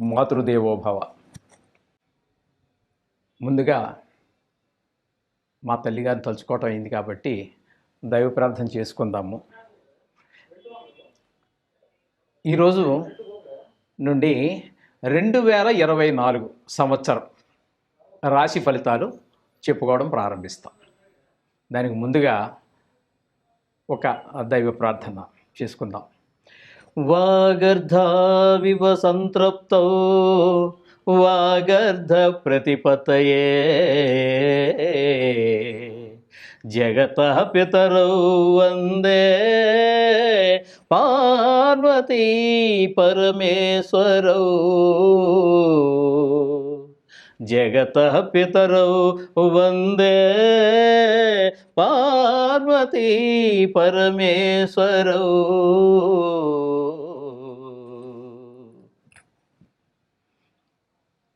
మాతృదేవోభవ. ముందుగా మా తల్లిగారిని తలుచుకోవటం అయింది కాబట్టి దైవ ప్రార్థన చేసుకుందాము. ఈరోజు నుండి రెండు వేల ఇరవై నాలుగు సంవత్సరం రాశి ఫలితాలు చెప్పుకోవడం ప్రారంభిస్తాం. దానికి ముందుగా ఒక దైవ ప్రార్థన చేసుకుందాం. వాగర్ధావివ సంతృప్తౌ వాగర్ధ ప్రతిపతయే. జగత పితరౌ వందే. పార్వతీ పరమేశ్వరౌ. జగత పితరౌ వందే. పార్వతీ పరమేశ్వరౌ.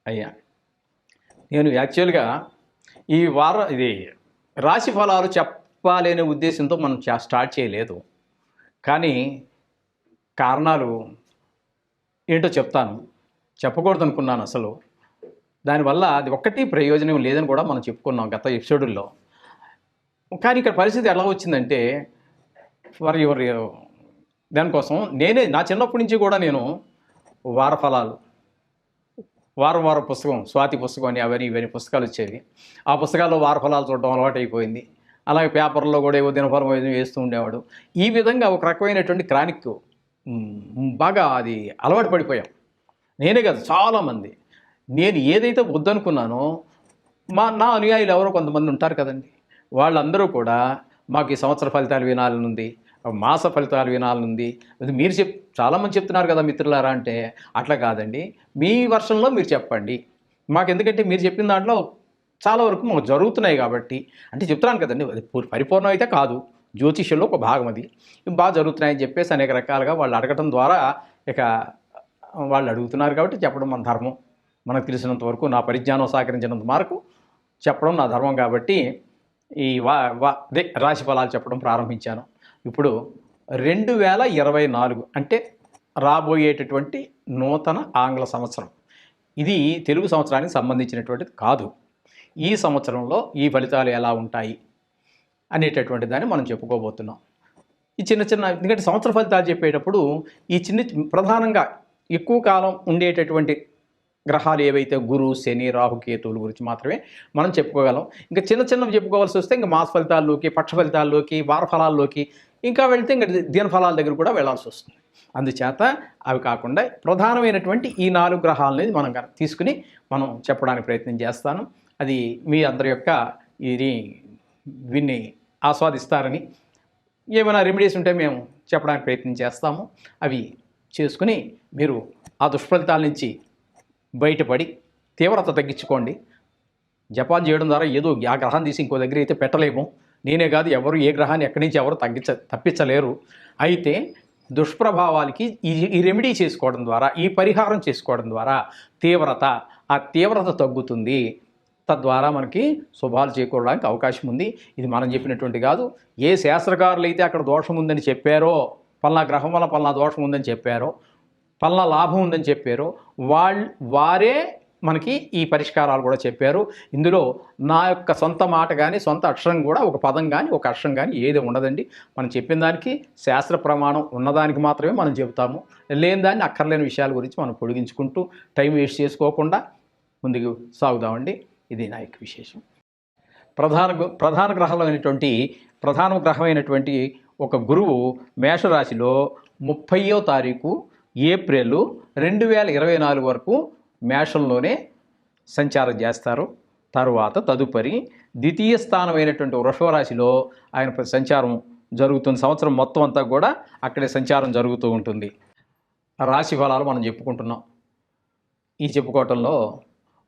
అయ్యా. నేను యాక్చువల్గా ఈ వారం ఇది రాశి ఫలాలు చెప్పాలనే ఉద్దేశంతో మనం చా- స్టార్ట్ చేయలేదు. కానీ కారణాలు ఏంటో చెప్తాను. చెప్పకూడదు అనుకున్నాను అసలు. దానివల్ల అది ఒక్కటి ప్రయోజనం లేదని కూడా మనం చెప్పుకున్నాం గత ఎపిసోడుల్లో కానీ ఇక్కడ పరిస్థితి ఎలా వచ్చిందంటే వారి యువర్ దానికోసం నేనే నా చిన్నప్పటి నుంచి కూడా నేను వార ఫలాలు వారం వారం పుస్తకం స్వాతి పుస్తకం అని అవన్నీ ఇవన్నీ పుస్తకాలు వచ్చేవి. ఆ పుస్తకాల్లో వార ఫలాలు చూడడం అలవాటు అయిపోయింది అలాగే పేపర్లో కూడా ఏవో దినఫలం ఏదో వేస్తూ ఉండేవాడు. ఈ విధంగా ఒక రకమైనటువంటి క్రానిక్ బాగా అది అలవాటు పడిపోయాం. నేనే కాదు చాలామంది. నేను ఏదైతే వద్దనుకున్నానో మా నా అనుయాయులు ఎవరో కొంతమంది ఉంటారు కదండి. వాళ్ళందరూ కూడా మాకు ఈ సంవత్సర ఫలితాలు వినాలనుంది. మాస ఫలితాలు వినాలనుంది. మీరు చెప్ చాలామంది చెప్తున్నారు కదా మిత్రులారా అంటే అట్లా కాదండి. మీ వర్షంలో మీరు చెప్పండి. మాకు ఎందుకంటే మీరు చెప్పిన దాంట్లో చాలా వరకు మాకు జరుగుతున్నాయి కాబట్టి. అంటే చెప్తున్నాను కదండి అది పరిపూర్ణం అయితే కాదు. జ్యోతిష్యంలో ఒక భాగం అది. బాగా జరుగుతున్నాయని చెప్పేసి అనేక రకాలుగా వాళ్ళు అడగటం ద్వారా ఇక వాళ్ళు అడుగుతున్నారు కాబట్టి చెప్పడం మన ధర్మం. మనకు తెలిసినంత వరకు నా పరిజ్ఞానం సహకరించినంత వరకు చెప్పడం నా ధర్మం కాబట్టి ఈ వా వా అదే రాశి ఫలాలు చెప్పడం ప్రారంభించాను. ఇప్పుడు రెండు వేల ఇరవై నాలుగు అంటే రాబోయేటటువంటి నూతన ఆంగ్ల సంవత్సరం. ఇది తెలుగు సంవత్సరానికి సంబంధించినటువంటిది కాదు. ఈ సంవత్సరంలో ఈ ఫలితాలు ఎలా ఉంటాయి అనేటటువంటి దాన్ని మనం చెప్పుకోబోతున్నాం. ఈ చిన్న చిన్న ఎందుకంటే సంవత్సర ఫలితాలు చెప్పేటప్పుడు ఈ చిన్న ప్రధానంగా ఎక్కువ కాలం ఉండేటటువంటి గ్రహాలు ఏవైతే గురు శని రాహు కేతువుల గురించి మాత్రమే మనం చెప్పుకోగలం. ఇంకా చిన్న చిన్నవి చెప్పుకోవాల్సి వస్తే ఇంకా మాస ఫలితాల్లోకి పక్ష ఫలితాల్లోకి వార ఫలాల్లోకి ఇంకా వెళ్తే ఇంకా దిన ఫలాల దగ్గర కూడా వెళ్ళాల్సి వస్తుంది. అందుచేత అవి కాకుండా ప్రధానమైనటువంటి ఈ నాలుగు గ్రహాలనేది మనం తీసుకుని మనం చెప్పడానికి ప్రయత్నం చేస్తాను. అది మీ అందరి యొక్క ఇది విన్ని ఆస్వాదిస్తారని ఏమైనా రెమెడీస్ ఉంటే మేము చెప్పడానికి ప్రయత్నం చేస్తాము. అవి చేసుకుని మీరు ఆ దుష్ఫలితాల నుంచి బయటపడి తీవ్రత తగ్గించుకోండి. జపాన్ చేయడం ద్వారా ఏదో ఆ గ్రహం తీసి ఇంకో దగ్గర అయితే పెట్టలేము. నేనే కాదు ఎవరు ఏ గ్రహాన్ని ఎక్కడి నుంచి ఎవరు తగ్గించ తప్పించలేరు. అయితే దుష్ప్రభావాలకి ఈ ఈ రెమెడీ చేసుకోవడం ద్వారా ఈ పరిహారం చేసుకోవడం ద్వారా తీవ్రత ఆ తీవ్రత తగ్గుతుంది. తద్వారా మనకి శుభాలు చేకూరడానికి అవకాశం ఉంది. ఇది మనం చెప్పినటువంటి కాదు. ఏ శాస్త్రకారులు అయితే అక్కడ దోషం ఉందని చెప్పారో పలానా గ్రహం వల్ల పలానా దోషం ఉందని చెప్పారో పలానా లాభం ఉందని చెప్పారు. వాళ్ళు వారే మనకి ఈ పరిష్కారాలు కూడా చెప్పారు. ఇందులో నా యొక్క సొంత మాట కానీ సొంత అక్షరం కూడా ఒక పదం కానీ ఒక అక్షరం కానీ ఏది ఉండదండి. మనం చెప్పిన దానికి శాస్త్ర ప్రమాణం ఉన్నదానికి మాత్రమే మనం చెబుతాము. లేని దాన్ని అక్కర్లేని విషయాల గురించి మనం పొడిగించుకుంటూ టైం వేస్ట్ చేసుకోకుండా ముందుకు సాగుదామండి. ఇది నా యొక్క విశేషం. ప్రధాన గు- ప్రధాన గ్రహమైనటువంటి ప్రధాన గ్రహమైనటువంటి ఒక గురువు మేషరాశిలో ముప్పయో తారీఖు ఏప్రిల్ రెండు వేల ఇరవై నాలుగు వరకు మేషంలోనే సంచారం చేస్తారు. తరువాత తదుపరి ద్వితీయ స్థానమైనటువంటి వృషభ రాశిలో ఆయన సంచారం జరుగుతుంది. సంవత్సరం మొత్తం అంతా కూడా అక్కడే సంచారం జరుగుతూ ఉంటుంది. రాశి ఫలాలు మనం చెప్పుకుంటున్నాం. ఈ చెప్పుకోవటంలో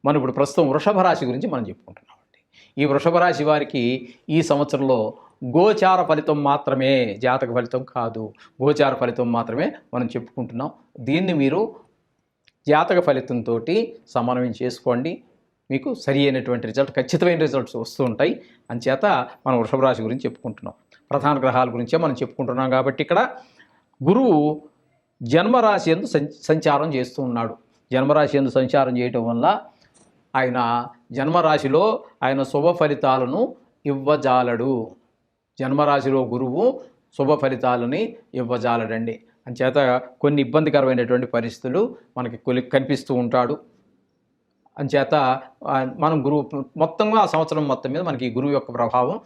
మనం ఇప్పుడు ప్రస్తుతం వృషభ రాశి గురించి మనం చెప్పుకుంటున్నాం అండి ఈ వృషభ రాశి వారికి ఈ సంవత్సరంలో గోచార ఫలితం మాత్రమే జాతక ఫలితం కాదు. గోచార ఫలితం మాత్రమే మనం చెప్పుకుంటున్నాం. దీన్ని మీరు జాతక ఫలితంతో సమన్వయం చేసుకోండి. మీకు సరి అయినటువంటి రిజల్ట్ ఖచ్చితమైన రిజల్ట్స్ వస్తూ ఉంటాయి. అంచేత మనం వృషభ రాశి గురించి చెప్పుకుంటున్నాం. ప్రధాన గ్రహాల గురించే మనం చెప్పుకుంటున్నాం కాబట్టి ఇక్కడ గురువు జన్మరాశి ఎందు సంచారం చేస్తూ ఉన్నాడు. జన్మరాశి ఎందు సంచారం చేయటం వల్ల ఆయన జన్మరాశిలో ఆయన శుభ ఫలితాలను ఇవ్వజాలడు. జన్మరాశిలో గురువు శుభ ఫలితాలని ఇవ్వజాలడండి. అంచేత కొన్ని ఇబ్బందికరమైనటువంటి పరిస్థితులు మనకి కొలి కనిపిస్తూ ఉంటాడు. అంచేత మనం గురువు మొత్తంగా ఆ సంవత్సరం మొత్తం మీద మనకి ఈ గురువు యొక్క ప్రభావం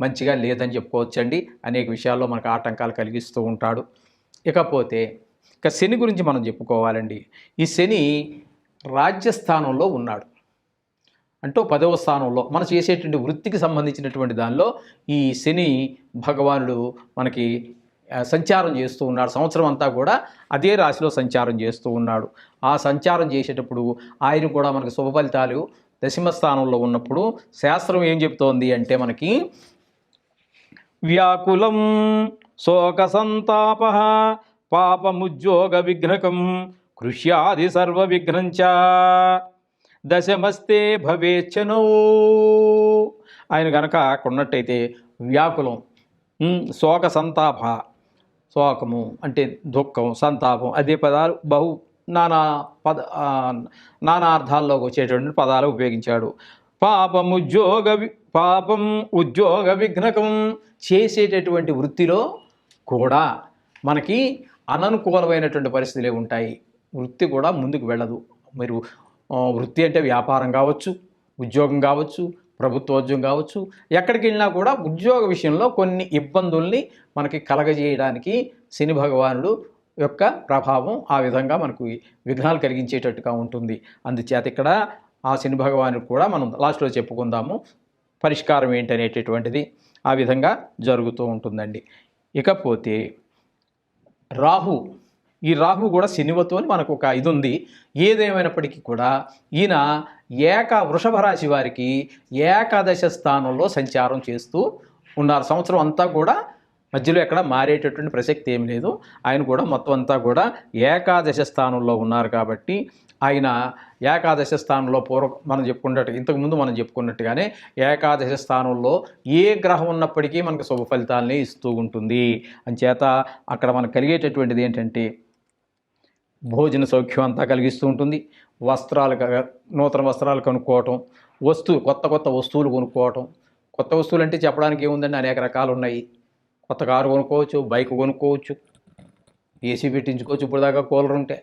మంచిగా లేదని చెప్పుకోవచ్చండి. అనేక విషయాల్లో మనకు ఆటంకాలు కలిగిస్తూ ఉంటాడు. ఇకపోతే ఇక శని గురించి మనం చెప్పుకోవాలండి. ఈ శని రాజ్యస్థానంలో ఉన్నాడు. అంటూ పదవ స్థానంలో మనం చేసేటువంటి వృత్తికి సంబంధించినటువంటి దానిలో ఈ శని భగవానుడు మనకి సంచారం చేస్తూ ఉన్నాడు. సంవత్సరం అంతా కూడా అదే రాశిలో సంచారం చేస్తూ ఉన్నాడు. ఆ సంచారం చేసేటప్పుడు ఆయన కూడా మనకి శుభ ఫలితాలు దశమ స్థానంలో ఉన్నప్పుడు శాస్త్రం ఏం చెప్తోంది అంటే మనకి వ్యాకులం శోక సంతాప పాపముద్యోగ విఘ్నకం కృష్యాది సర్వ విఘ్నంచ దశమస్తే భవేచ్చనో. ఆయన కనుక కొన్నట్టయితే వ్యాకులం. శోక సంతాప శోకము అంటే దుఃఖం సంతాపం అదే పదాలు బహు నానా పద నానా అర్థాల్లోకి వచ్చేటువంటి పదాలు ఉపయోగించాడు. పాపం ఉద్యోగ పాపం ఉద్యోగ విఘ్నకం చేసేటటువంటి వృత్తిలో కూడా మనకి అననుకూలమైనటువంటి పరిస్థితులే ఉంటాయి. వృత్తి కూడా ముందుకు వెళ్ళదు. మీరు వృత్తి అంటే వ్యాపారం కావచ్చు ఉద్యోగం కావచ్చు ప్రభుత్వోద్యోగం కావచ్చు ఎక్కడికి వెళ్ళినా కూడా ఉద్యోగ విషయంలో కొన్ని ఇబ్బందుల్ని మనకి కలగజేయడానికి శని భగవానుడు యొక్క ప్రభావం ఆ విధంగా మనకు విఘ్నాలు కలిగించేటట్టుగా ఉంటుంది. అందుచేత ఇక్కడ ఆ శని భగవానుడు కూడా మనం లాస్ట్లో చెప్పుకుందాము పరిష్కారం ఏంటనేటటువంటిది ఆ విధంగా జరుగుతూ ఉంటుందండి. ఇకపోతే రాహు ఈ రాహు కూడా శనివతో అని మనకు ఒక ఇది ఉంది ఏదేమైనప్పటికీ కూడా ఈయన ఏక వృషభ రాశి వారికి ఏకాదశ స్థానంలో సంచారం చేస్తూ ఉన్నారు. సంవత్సరం అంతా కూడా మధ్యలో ఎక్కడ మారేటటువంటి ప్రసక్తి ఏం లేదు. ఆయన కూడా మొత్తం అంతా కూడా ఏకాదశ స్థానంలో ఉన్నారు కాబట్టి ఆయన ఏకాదశ స్థానంలో పూర్వ మనం చెప్పుకున్నట్టు ఇంతకుముందు మనం చెప్పుకున్నట్టుగానే ఏకాదశ స్థానంలో ఏ గ్రహం ఉన్నప్పటికీ మనకు శుభ ఫలితాలని ఇస్తూ ఉంటుంది. అంచేత అక్కడ మనకు కలిగేటటువంటిది ఏంటంటే భోజన సౌఖ్యం అంతా కలిగిస్తూ ఉంటుంది. వస్త్రాలు నూతన వస్త్రాలు కొనుక్కోవటం వస్తువు కొత్త కొత్త వస్తువులు కొనుక్కోవటం. కొత్త వస్తువులు అంటే చెప్పడానికి ఏముందండి? అనేక రకాలు ఉన్నాయి కొత్త కారు కొనుక్కోవచ్చు బైక్ కొనుక్కోవచ్చు ఏసీ పెట్టించుకోవచ్చు ఇప్పుడు దాకా కూలర్ ఉంటే.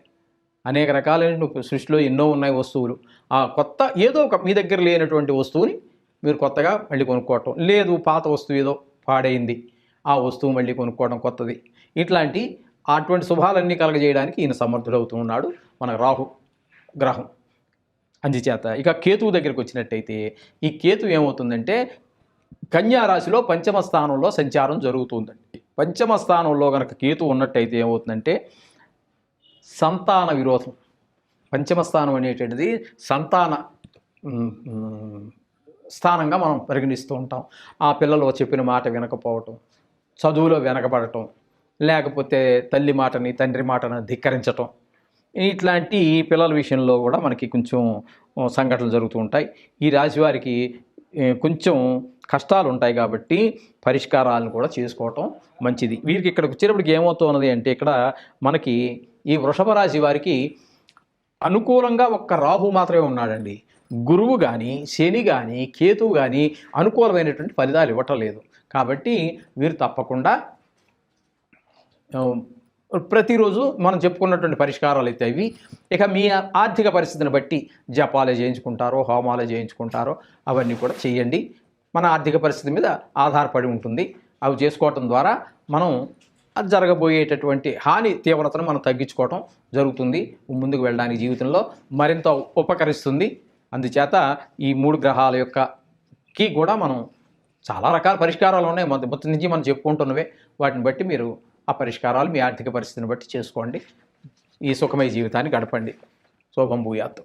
అనేక రకాలైన సృష్టిలో ఎన్నో ఉన్నాయి వస్తువులు. ఆ కొత్త ఏదో ఒక మీ దగ్గర లేనటువంటి వస్తువుని మీరు కొత్తగా మళ్ళీ కొనుక్కోవటం. లేదు పాత వస్తువు ఏదో పాడైంది. ఆ వస్తువు మళ్ళీ కొనుక్కోవడం కొత్తది. ఇట్లాంటి అటువంటి శుభాలన్నీ కలగజేయడానికి ఈయన సమర్థుడవుతూ ఉన్నాడు. మన రాహు గ్రహం అందుచేత. ఇక కేతువు దగ్గరికి వచ్చినట్టయితే ఈ కేతు ఏమవుతుందంటే కన్యా రాశిలో పంచమ స్థానంలో సంచారం జరుగుతుందండి. పంచమ స్థానంలో కనుక కేతు ఉన్నట్టయితే ఏమవుతుందంటే సంతాన విరోధం. పంచమ స్థానం అనేటువంటిది సంతాన స్థానంగా మనం పరిగణిస్తూ ఉంటాం. ఆ పిల్లలు చెప్పిన మాట వినకపోవటం చదువులో వెనకబడటం లేకపోతే తల్లి మాటని తండ్రి మాటను ధిక్కరించటం. ఇట్లాంటి పిల్లల విషయంలో కూడా మనకి కొంచెం సంఘటనలు జరుగుతూ ఉంటాయి. ఈ రాశి వారికి కొంచెం కష్టాలు ఉంటాయి కాబట్టి పరిష్కారాలను కూడా చేసుకోవటం మంచిది. వీరికి ఇక్కడికి వచ్చేటప్పటికి ఏమవుతున్నది అంటే ఇక్కడ మనకి ఈ వృషభ రాశి వారికి అనుకూలంగా ఒక్క రాహు మాత్రమే ఉన్నాడండి. గురువు కానీ శని కానీ కేతువు కానీ అనుకూలమైనటువంటి ఫలితాలు ఇవ్వటం లేదు. కాబట్టి వీరు తప్పకుండా ప్రతిరోజు మనం చెప్పుకున్నటువంటి పరిష్కారాలు అయితే ఇవి. ఇక మీ ఆర్థిక పరిస్థితిని బట్టి జపాలు చేయించుకుంటారో హోమాలు చేయించుకుంటారో అవన్నీ కూడా చేయండి. మన ఆర్థిక పరిస్థితి మీద ఆధారపడి ఉంటుంది. అవి చేసుకోవటం ద్వారా మనం అది జరగబోయేటటువంటి హాని తీవ్రతను మనం తగ్గించుకోవటం జరుగుతుంది. ముందుకు వెళ్ళడానికి జీవితంలో మరింత ఉపకరిస్తుంది. అందుచేత ఈ మూడు గ్రహాల యొక్క కి కూడా మనం చాలా రకాల పరిష్కారాలు ఉన్నాయి. మొత్తం నుంచి మనం చెప్పుకుంటున్నవే. వాటిని బట్టి మీరు ఆ పరిష్కారాలు మీ ఆర్థిక పరిస్థితిని బట్టి చేసుకోండి. ఈ సుఖమయ జీవితాన్ని గడపండి. శోభం భూయాత్తు